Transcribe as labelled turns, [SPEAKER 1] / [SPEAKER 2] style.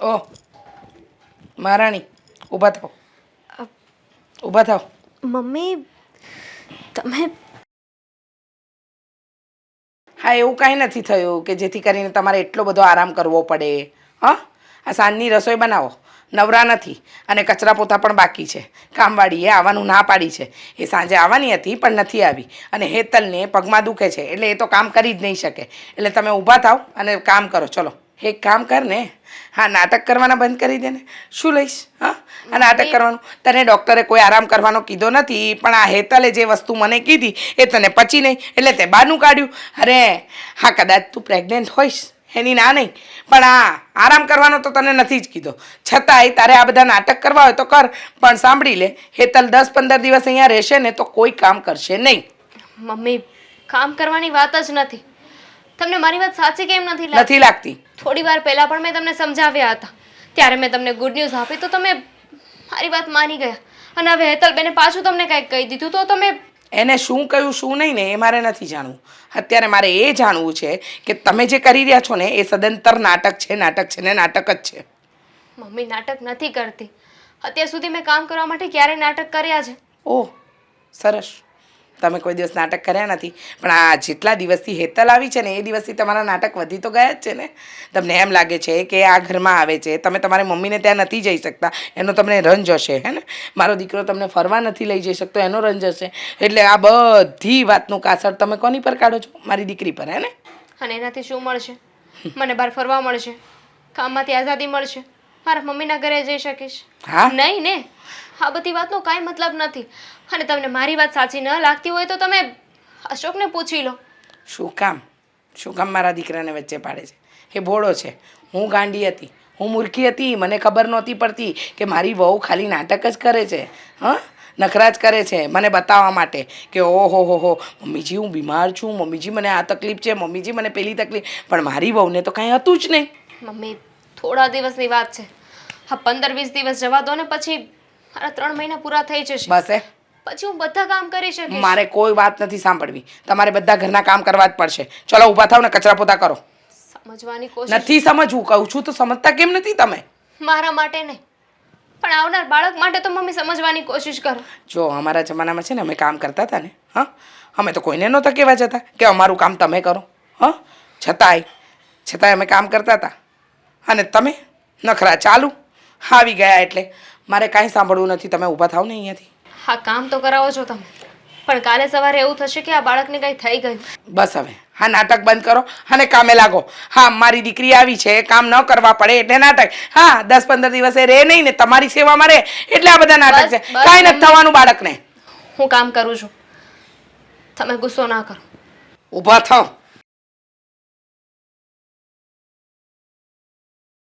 [SPEAKER 1] ઓહ મહારાણી ઊભા થાઓ. ઊભા થાઓ.
[SPEAKER 2] મમ્મી તમે
[SPEAKER 1] હા એવું કાંઈ નથી થયું કે જેથી કરીને તમારે એટલો બધો આરામ કરવો પડે. હા? આ સાંજની રસોઈ બનાવો. નવરા નથી અને કચરા પોતા પણ બાકી છે. કામવાળીએ આવવાનું ના પાડી છે. એ સાંજે આવવાની હતી પણ નથી આવી. અને હેતલને પગમાં દુખે છે. એટલે એ તો કામ કરી જ નહીં શકે. એટલે તમે ઊભા થાવ અને કામ કરો. ચલો. એક કામ કર ને. હા નાટક કરવાના બંધ કરી દે ને. શું લઈશ? હા? આ નાટક કરવાનું. તને ડૉક્ટરે કોઈ આરામ કરવાનો કીધો નથી પણ આ હેતલે જે વસ્તુ મને કીધી એ તને પચી નહીં એટલે તે બહારનું કાઢ્યું. અરે હા કદાચ તું પ્રેગ્નેન્ટ હોઈશ એની ના નહીં. પણ આ આરામ કરવાનો તો તને નથી જ કીધો. છતાંય તારે આ બધા નાટક કરવા હોય તો કર પણ સાંભળી લે. હેતલ દસ પંદર દિવસ અહીંયા રહેશે ને તો કોઈ કામ કરશે નહીં.
[SPEAKER 2] મમ્મી કામ કરવાની વાત જ નથી. તમને મારી વાત સાચી કેમ નથી લાગતી?
[SPEAKER 1] નથી લાગતી.
[SPEAKER 2] થોડી વાર પહેલા પણ મેં તમને સમજાવ્યા હતા. ત્યારે મેં તમને ગુડ ન્યૂઝ આપી તો તમે મારી વાત માની ગયા. અને હવે હેતલબેને પાછું તમને કંઈક કહી દીધું તો તમે
[SPEAKER 1] એને શું કહ્યું શું નહીં ને એ મારે નથી જાણવું. અત્યારે મારે એ જાણવું છે કે તમે જે કરી રહ્યા છો ને એ સદંતર નાટક છે નાટક છે ને નાટક જ છે.
[SPEAKER 2] મમ્મી નાટક નથી કરતી. અત્યાર સુધી મેં કામ કરવા માટે ક્યારે નાટક કર્યા છે.
[SPEAKER 1] ઓહ સરસ. તમે કોઈ દિવસ નાટક કર્યા નથી. પણ આ જેટલા દિવસથી હેતલ આવી છે ને એ દિવસથી તમારા નાટક વધી તો ગયા જ છે ને. તમને એમ લાગે છે કે આ ઘરમાં આવે છે તમે તમારી મમ્મીને ત્યાં નથી જઈ શકતા એનો તમને રંજ હશે હે ને? મારો દીકરો તમને ફરવા નથી લઈ જઈ શકતો એનો રંજ હશે. એટલે આ બધી વાતનું કાસર તમે કોની પર કાઢો છો? મારી દીકરી પર હે ને?
[SPEAKER 2] અને એનાથી શું મળશે? મને બહાર ફરવા મળશે કામમાંથી આઝાદી મળશે મારા મમ્મીના ઘરે જઈ શકીશ.
[SPEAKER 1] હા?
[SPEAKER 2] નહીં ને? આ બધી વાતનો કાંઈ મતલબ નથી. અને તમને મારી વાત સાચી ન લાગતી હોય તો તમે અશોકને પૂછી લો.
[SPEAKER 1] શું કામ? શું કામ મારા દીકરાને વચ્ચે પાડે છે? એ ભોળો છે. હું ગાંડી હતી. હું મૂર્ખી હતી. મને ખબર નહોતી પડતી કે મારી વહુ ખાલી નાટક જ કરે છે. હં? નખરા જ કરે છે. મને બતાવવા માટે કે ઓહો હો હો. મમ્મીજી હું બીમાર છું. મમ્મીજી મને આ તકલીફ છે. મમ્મીજી મને પેલી તકલીફ. પણ મારી વહુને તો કાંઈ હતું જ નહીં.
[SPEAKER 2] મમ્મી થોડા દિવસની વાત છે. હા પંદર વીસ દિવસ જવા દો ને પછી મારા ત્રણ મહિના પૂરા થઈ જશે.
[SPEAKER 1] બસ એ
[SPEAKER 2] પછી હું બધા કામ કરી શકીશ.
[SPEAKER 1] મારે કોઈ વાત નથી સાંભળવી. તમારે બધા ઘરના કામ કરવા જ પડશે. ચલો ઊભા થાવ ને કચરા પોતા કરો.
[SPEAKER 2] સમજવાની કોશિશ.
[SPEAKER 1] નથી સમજવું કહું છું તો સમજતા કેમ નથી તમે?
[SPEAKER 2] મારા માટે નહીં. પણ આવનાર બાળક માટે તો મમ્મી સમજવાની કોશિશ કરો.
[SPEAKER 1] જો અમારા જમાનામાં છે ને અમે કામ કરતા હતા ને હા? અમે તો કોઈને નહોતા કહેવા જતા કે અમારું કામ તમે કરો હા? છતાંય છતાંય અમે કામ કરતા હતા. અને તમે નખરા ચાલુ. આવી ગયા એટલે મારે કાંઈ સાંભળવું નથી તમે ઊભા થાવ ને અહીંયાથી.
[SPEAKER 2] હા કામ તો કરાવો છો તમે. પણ કાલે સવારે એવું થશે કે આ બાળકને કંઈ થઈ ગયું.
[SPEAKER 1] બસ હવે. હા નાટક બંધ કરો અને કામે લાગો. હા મારી દીકરી આવી છે કામ ન કરવા પડે એટલે નાટક. હા દસ પંદર દિવસે રહે નહીં ને તમારી સેવામાં રહે એટલે આ બધા નાટક છે.
[SPEAKER 2] બસ,
[SPEAKER 1] કાંઈ નથી થવાનું બાળકને.
[SPEAKER 2] હું કામ કરું છું. તમે ગુસ્સો ના કરો.
[SPEAKER 1] ઊભા થાવ